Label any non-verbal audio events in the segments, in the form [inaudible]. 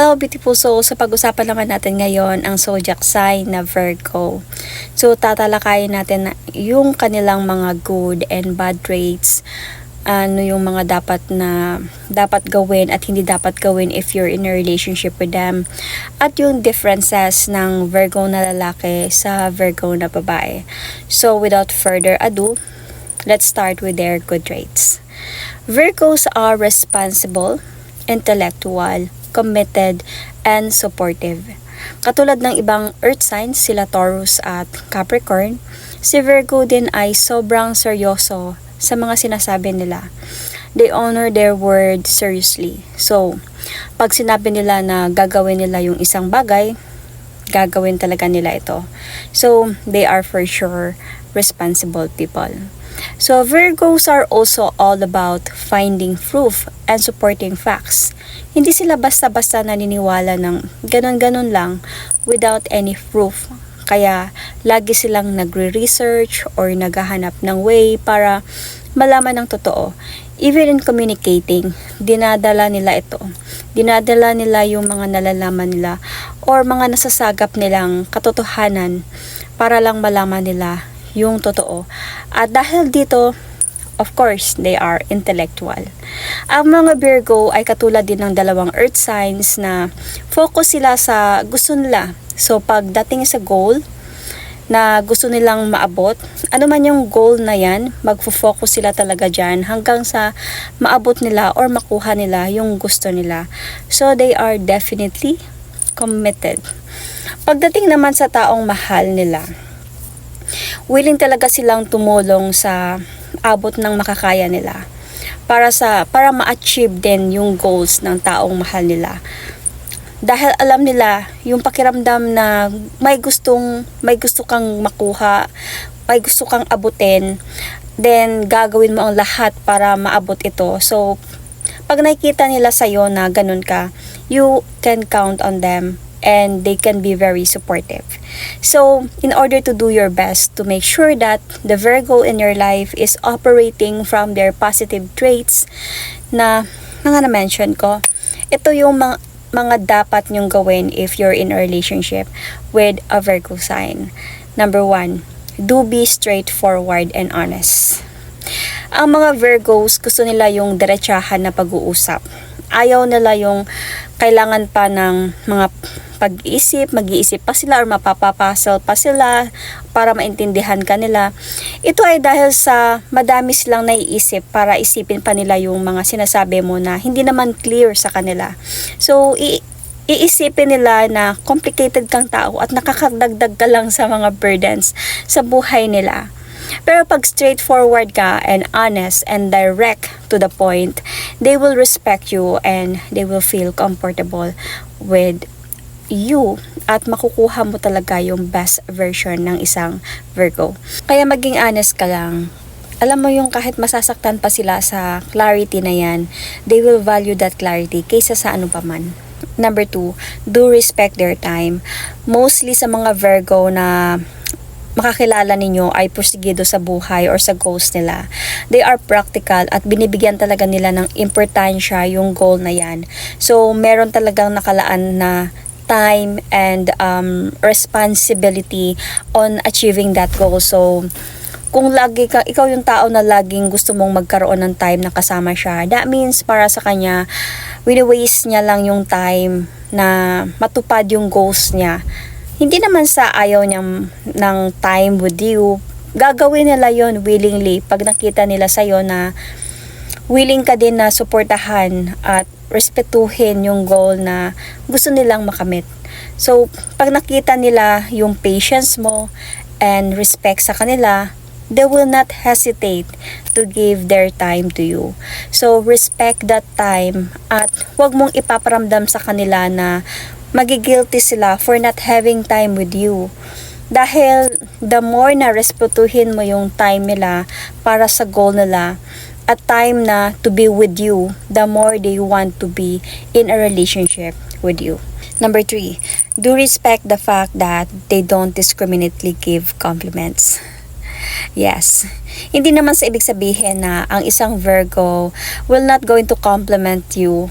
Hello beautiful souls, sa pag-usapan naman natin ngayon ang zodiac sign na Virgo. So tatalakayin natin na yung kanilang mga good and bad traits, ano yung mga dapat na dapat gawin at hindi dapat gawin if you're in a relationship with them at yung differences ng Virgo na lalaki sa Virgo na babae. So without further ado, let's start with their good traits. Virgos are responsible, intellectual, committed, and supportive. Katulad ng ibang earth signs, sila Taurus at Capricorn, si Virgo din ay sobrang seryoso sa mga sinasabi nila. They honor their word seriously. So, pag sinabi nila na gagawin nila yung isang bagay, gagawin talaga nila ito. So, they are for sure responsible people. So, Virgos are also all about finding proof and supporting facts. Hindi sila basta-basta naniniwala ng ganon-ganon lang without any proof. Kaya, lagi silang nagre-research or naghahanap ng way para malaman ng totoo. Even in communicating, dinadala nila ito. Dinadala nila yung mga nalalaman nila or mga nasasagap nilang katotohanan para lang malaman nila yung totoo. At dahil dito, of course, they are intellectual. Ang mga Virgo ay katulad din ng dalawang earth signs na focus sila sa gusto nila. So pagdating sa goal, na gusto nilang maabot. Ano man yung goal na yan, magfo-focus sila talaga dyan hanggang sa maabot nila or makuha nila yung gusto nila. So they are definitely committed. Pagdating naman sa taong mahal nila, willing talaga silang tumulong sa abot ng makakaya nila para sa para ma-achieve din yung goals ng taong mahal nila. Dahil alam nila yung pakiramdam na may gustong may gusto kang makuha, may gusto kang abutin, then gagawin mo ang lahat para maabot ito. So pag nakikita nila sa iyo na ganun ka, you can count on them and they can be very supportive. So, in order to do your best to make sure that the Virgo in your life is operating from their positive traits na mga na-mention ko, ito yung mga, mga dapat nyong gawin if you're in a relationship with a Virgo sign. Number one, do be straightforward and honest. Ang mga Virgos, gusto nila yung diretsahan na pag-uusap. Ayaw nila yung kailangan pa ng mga pag-iisip, mag-iisip pa sila or mapapapasel pa sila para maintindihan ka nila. Ito ay dahil sa madami silang naiisip para isipin pa nila yung mga sinasabi mo na hindi naman clear sa kanila. So, i- iisipin nila na complicated kang tao at nakakadagdag ka lang sa mga burdens sa buhay nila. Pero pag straightforward ka and honest and direct to the point, they will respect you and they will feel comfortable with you at makukuha mo talaga yung best version ng isang Virgo. Kaya maging honest ka lang. Alam mo yung kahit masasaktan pa sila sa clarity na yan, they will value that clarity kaysa sa ano pa man. Number two, do respect their time. Mostly sa mga Virgo na makakilala ninyo ay porsigido sa buhay or sa goals nila. They are practical at binibigyan talaga nila ng importansya yung goal na yan. So, meron talagang nakalaan na time and um, responsibility on achieving that goal. So, kung lagi ka, ikaw yung tao na laging gusto mong magkaroon ng time na kasama siya, that means para sa kanya, wini-waste niya lang yung time na matupad yung goals niya hindi naman sa ayaw niyang ng time with you, gagawin nila yon willingly pag nakita nila sa'yo na willing ka din na suportahan at respetuhin yung goal na gusto nilang makamit. So, pag nakita nila yung patience mo and respect sa kanila, they will not hesitate to give their time to you. So, respect that time at huwag mong ipaparamdam sa kanila na magigilty sila for not having time with you. Dahil the more na respetuhin mo yung time nila para sa goal nila, at time na to be with you, the more they want to be in a relationship with you. Number three, do respect the fact that they don't discriminately give compliments. Yes. Hindi naman sa ibig sabihin na ang isang Virgo will not going to compliment you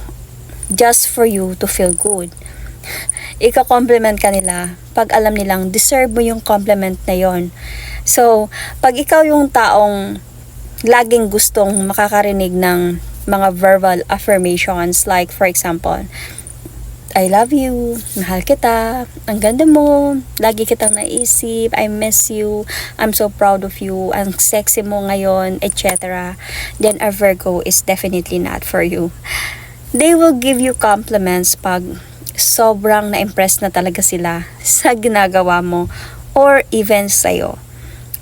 just for you to feel good. Ika-compliment ka nila pag alam nilang deserve mo yung compliment na yon. So, pag ikaw yung taong laging gustong makakarinig ng mga verbal affirmations like for example, I love you, mahal kita, ang ganda mo, lagi kitang naisip, I miss you, I'm so proud of you, ang sexy mo ngayon, etc. Then a Virgo is definitely not for you. They will give you compliments pag sobrang na-impress na talaga sila [laughs] sa ginagawa mo or even sa'yo.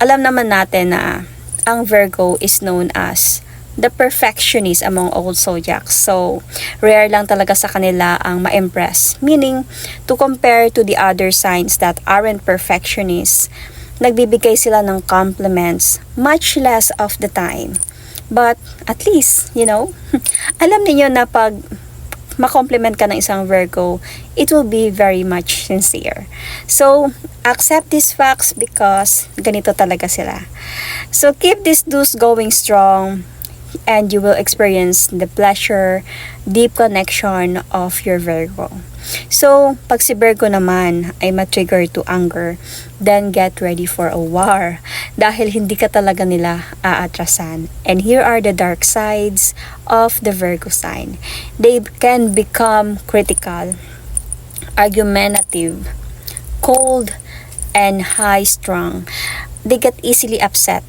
Alam naman natin na ang Virgo is known as the perfectionist among all zodiacs. So, rare lang talaga sa kanila ang ma-impress. Meaning, to compare to the other signs that aren't perfectionists, nagbibigay sila ng compliments much less of the time. But, at least, you know, [laughs] alam niyo na pag ma-compliment ka ng isang Virgo, it will be very much sincere. So, accept these facts because ganito talaga sila. So, keep this dues going strong and you will experience the pleasure, deep connection of your Virgo. So, pag si Virgo naman ay matrigger to anger, then get ready for a war [laughs] dahil hindi ka talaga nila aatrasan. And here are the dark sides of the Virgo sign. They can become critical, argumentative, cold, and high-strung. They get easily upset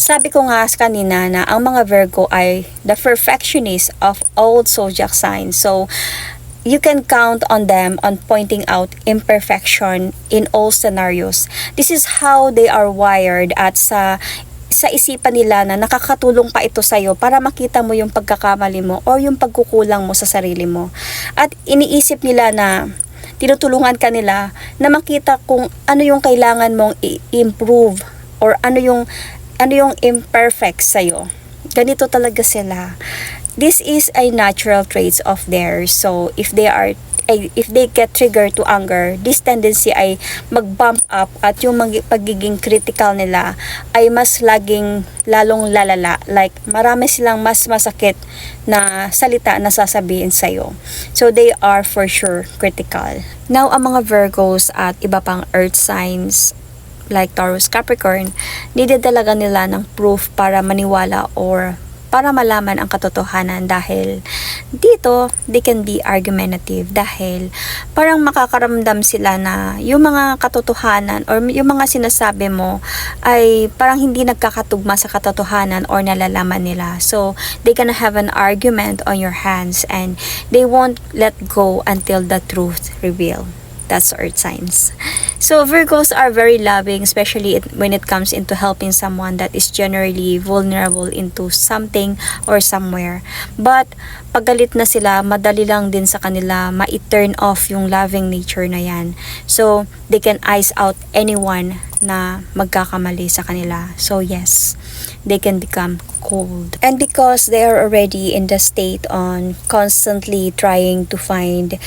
sabi ko nga kanina na ang mga Virgo ay the perfectionist of all zodiac signs. So, you can count on them on pointing out imperfection in all scenarios. This is how they are wired at sa sa isipan nila na nakakatulong pa ito sa iyo para makita mo yung pagkakamali mo o yung pagkukulang mo sa sarili mo. At iniisip nila na tinutulungan ka nila na makita kung ano yung kailangan mong i-improve or ano yung ano yung imperfect sa'yo. Ganito talaga sila. This is a natural traits of theirs. So, if they are if they get triggered to anger, this tendency ay mag-bump up at yung mag- pagiging critical nila ay mas laging lalong lalala. Like, marami silang mas masakit na salita na sasabihin sa'yo. So, they are for sure critical. Now, ang mga Virgos at iba pang earth signs like Taurus Capricorn, needed talaga nila ng proof para maniwala or para malaman ang katotohanan dahil dito they can be argumentative dahil parang makakaramdam sila na yung mga katotohanan or yung mga sinasabi mo ay parang hindi nagkakatugma sa katotohanan or nalalaman nila. So they can have an argument on your hands and they won't let go until the truth reveal. That's earth signs So Virgos are very loving, especially when it comes into helping someone that is generally vulnerable into something or somewhere. But paggalit na sila, madali lang din sa kanila ma-turn off yung loving nature na yan. So they can ice out anyone na magkakamali sa kanila. So yes, they can become cold. And because they are already in the state on constantly trying to find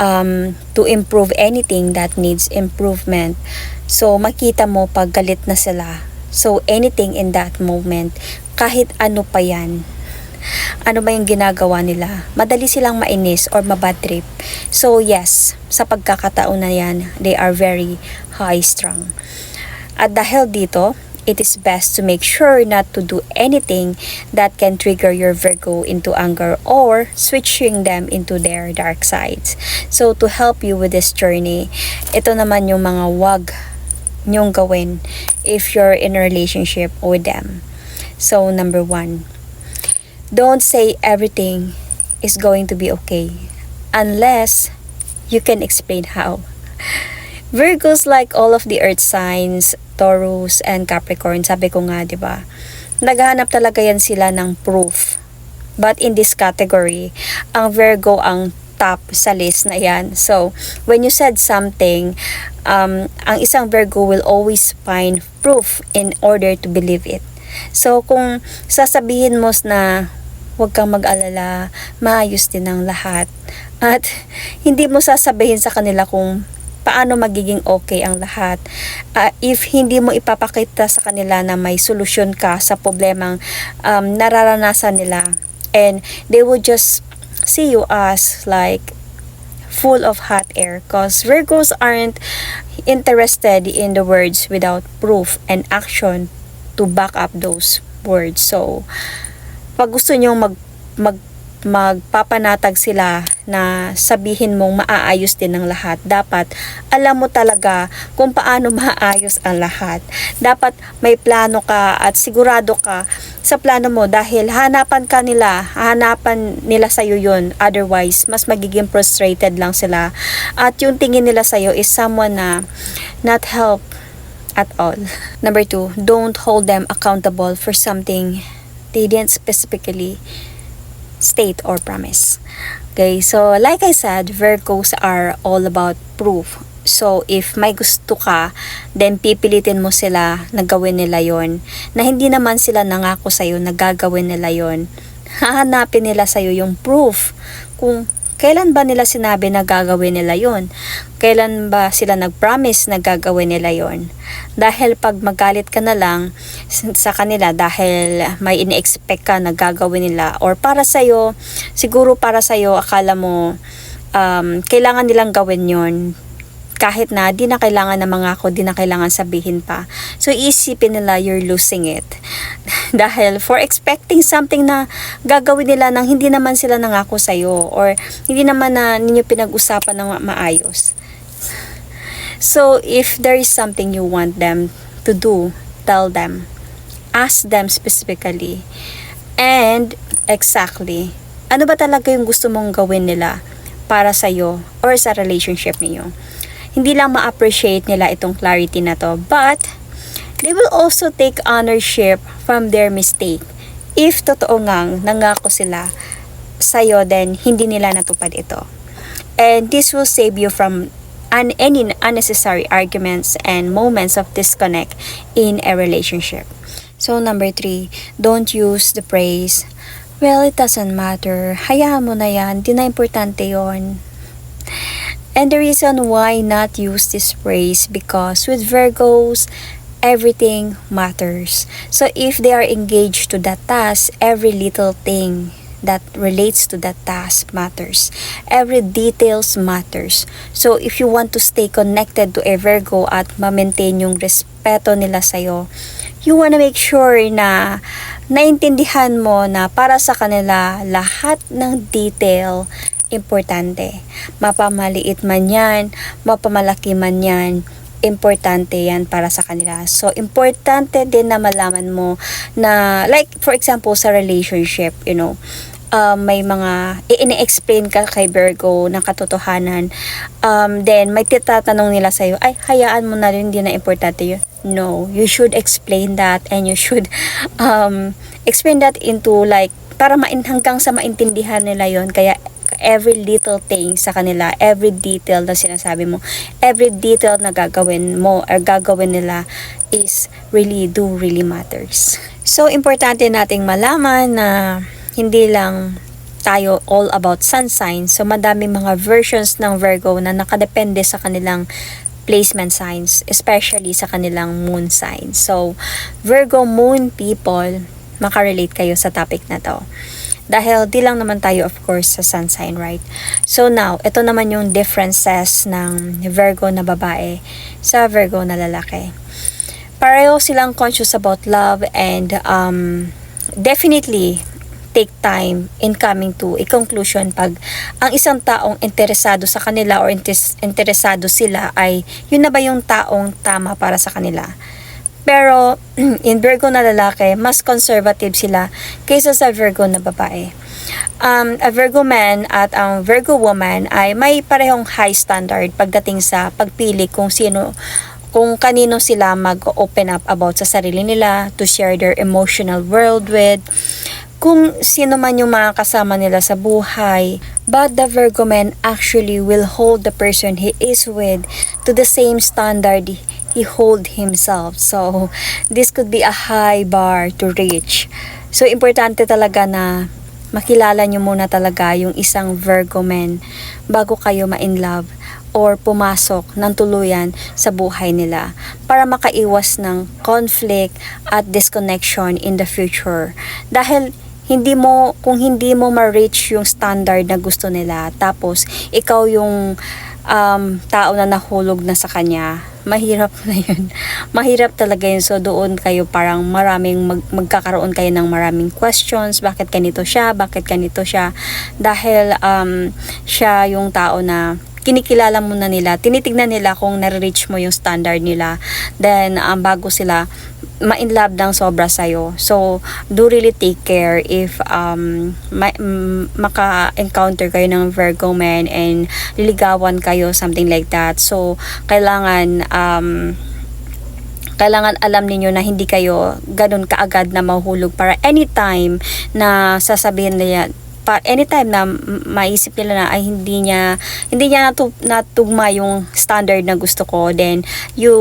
um, to improve anything that needs improvement. So, makita mo pag galit na sila. So, anything in that moment, kahit ano pa yan, ano ba yung ginagawa nila, madali silang mainis or mabad trip. So, yes, sa pagkakataon na yan, they are very high-strung. At dahil dito, it is best to make sure not to do anything that can trigger your Virgo into anger or switching them into their dark sides. So, to help you with this journey, ito naman yung mga wag nyong gawin if you're in a relationship with them. So, number one, don't say everything is going to be okay unless you can explain how. Virgos, like all of the earth signs, Taurus and Capricorn, sabi ko nga, 'di ba? Naghahanap talaga yan sila ng proof. But in this category, ang Virgo ang top sa list na yan. So, when you said something, um, ang isang Virgo will always find proof in order to believe it. So, kung sasabihin mo na huwag kang mag-alala, maayos din ang lahat. At [laughs] hindi mo sasabihin sa kanila kung paano magiging okay ang lahat. Uh, if hindi mo ipapakita sa kanila na may solusyon ka sa problemang um, nararanasan nila and they will just see you as like full of hot air because Virgos aren't interested in the words without proof and action to back up those words. So, pag gusto nyo mag, mag magpapanatag sila na sabihin mong maaayos din ang lahat. Dapat alam mo talaga kung paano [laughs] maayos ang lahat. Dapat may plano ka at sigurado ka sa plano mo dahil hanapan ka nila, hanapan nila sa'yo yun. Otherwise, mas magiging frustrated lang sila. At yung tingin nila sa'yo is someone na not help at all. Number two, don't hold them accountable for something they didn't specifically state or promise. Okay, so like I said, Virgos are all about proof. So, if may gusto ka, then pipilitin mo sila na gawin nila yon Na hindi naman sila nangako sa'yo na gagawin nila yon [laughs] Hahanapin nila sa'yo yung proof kung kailan ba nila sinabi na gagawin nila yon Kailan ba sila nag-promise na gagawin nila yon Dahil pag magalit ka na lang sa kanila dahil may ini-expect ka na gagawin nila or para sa'yo, siguro para sa'yo akala mo um, kailangan nilang gawin yon kahit na di na kailangan na mga ako, di na kailangan sabihin pa. So isipin nila you're losing it. [laughs] Dahil for expecting something na gagawin nila nang hindi naman sila nangako sa'yo or hindi naman na ninyo pinag-usapan ng maayos. So if there is something you want them to do, tell them. Ask them specifically. And exactly, ano ba talaga yung gusto mong gawin nila para sa'yo or sa relationship niyo? Hindi lang ma-appreciate nila itong clarity na to, but they will also take ownership from their mistake. If totoo ngang nangako sila sa'yo, then hindi nila natupad ito. And this will save you from un- any unnecessary arguments and moments of disconnect in a relationship. So number three, don't use the praise. Well, it doesn't matter. Hayaan mo na yan. Di na importante yon. And the reason why not use this phrase because with Virgos, everything matters. So if they are engaged to that task, every little thing that relates to that task matters. Every details matters. So if you want to stay connected to a Virgo at ma-maintain yung respeto nila sa'yo, you wanna make sure na naintindihan mo na para sa kanila lahat ng detail importante. Mapamaliit man yan, mapamalaki man yan, importante yan para sa kanila. So, importante din na malaman mo na, like, for example, sa relationship, you know, um, may mga i-explain ka kay Virgo ng katotohanan, um, then may titatanong nila sa'yo, ay, hayaan mo na rin, hindi na importante yun. No, you should explain that and you should um, explain that into like, para main hanggang sa maintindihan nila yon Kaya every little thing sa kanila, every detail na sinasabi mo, every detail na gagawin mo or gagawin nila is really do really matters. So, importante nating malaman na hindi lang tayo all about sun signs. So, madami mga versions ng Virgo na nakadepende sa kanilang placement signs, especially sa kanilang moon signs. So, Virgo moon people, makarelate kayo sa topic na to. Dahil di lang naman tayo of course sa sun sign, right? So now, ito naman yung differences ng Virgo na babae sa Virgo na lalaki. Pareho silang conscious about love and um, definitely take time in coming to a conclusion pag ang isang taong interesado sa kanila or interesado sila ay yun na ba yung taong tama para sa kanila. Pero [clears throat] in Virgo na lalaki, mas conservative sila kaysa sa Virgo na babae. Um, a Virgo man at ang Virgo woman ay may parehong high standard pagdating sa pagpili kung sino kung kanino sila mag-open up about sa sarili nila, to share their emotional world with, kung sino man yung mga kasama nila sa buhay. But the Virgo man actually will hold the person he is with to the same standard he hold himself. So, this could be a high bar to reach. So, importante talaga na makilala nyo muna talaga yung isang Virgo man bago kayo ma-in love or pumasok ng tuluyan sa buhay nila para makaiwas ng conflict at disconnection in the future. Dahil hindi mo kung hindi mo ma-reach yung standard na gusto nila tapos ikaw yung um, tao na nahulog na sa kanya mahirap [laughs] na yun. Mahirap talaga yun. So doon kayo parang maraming mag, magkakaroon kayo ng maraming questions. Bakit ganito siya? Bakit ganito siya? Dahil um, siya yung tao na kinikilala mo na nila, tinitignan nila kung nare-reach mo yung standard nila, then um, bago sila ma-in love ng sobra sa'yo. So, do really take care if um, ma- maka-encounter kayo ng Virgo man and liligawan kayo, something like that. So, kailangan um, kailangan alam ninyo na hindi kayo ganun kaagad na mahulog para anytime na sasabihin nila pa anytime na maisip nila na ay hindi niya hindi niya natu, natugma yung standard na gusto ko then you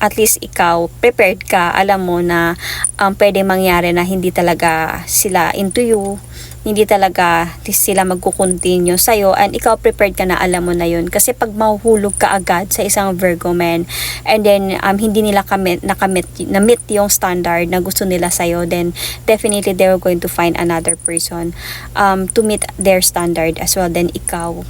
at least ikaw prepared ka. Alam mo na um, pwede mangyari na hindi talaga sila into you hindi talaga sila magkukontinue sa'yo and ikaw prepared ka na alam mo na yun kasi pag mahuhulog ka agad sa isang Virgo man and then um, hindi nila kamit, nakamit, na-meet yung standard na gusto nila sa'yo then definitely they're going to find another person um, to meet their standard as well then ikaw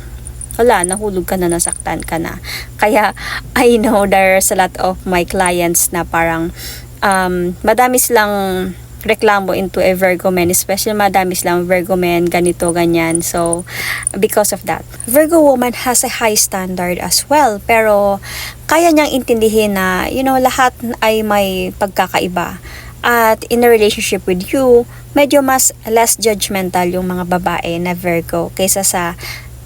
wala, nahulog ka na, nasaktan ka na. Kaya, I know there's a lot of my clients na parang, um, madami silang reklamo into a Virgo man, especially madami silang Virgo man, ganito, ganyan. So, because of that. Virgo woman has a high standard as well, pero kaya niyang intindihin na, you know, lahat ay may pagkakaiba. At in a relationship with you, medyo mas less judgmental yung mga babae na Virgo kaysa sa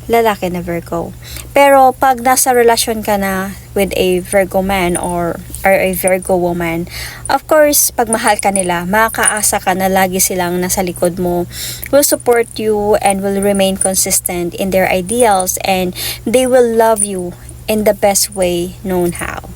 lalaki na Virgo. Pero pag nasa relasyon ka na with a Virgo man or, or a Virgo woman, of course, pag mahal ka nila, makakaasa ka na lagi silang nasa likod mo, will support you and will remain consistent in their ideals and they will love you in the best way known how.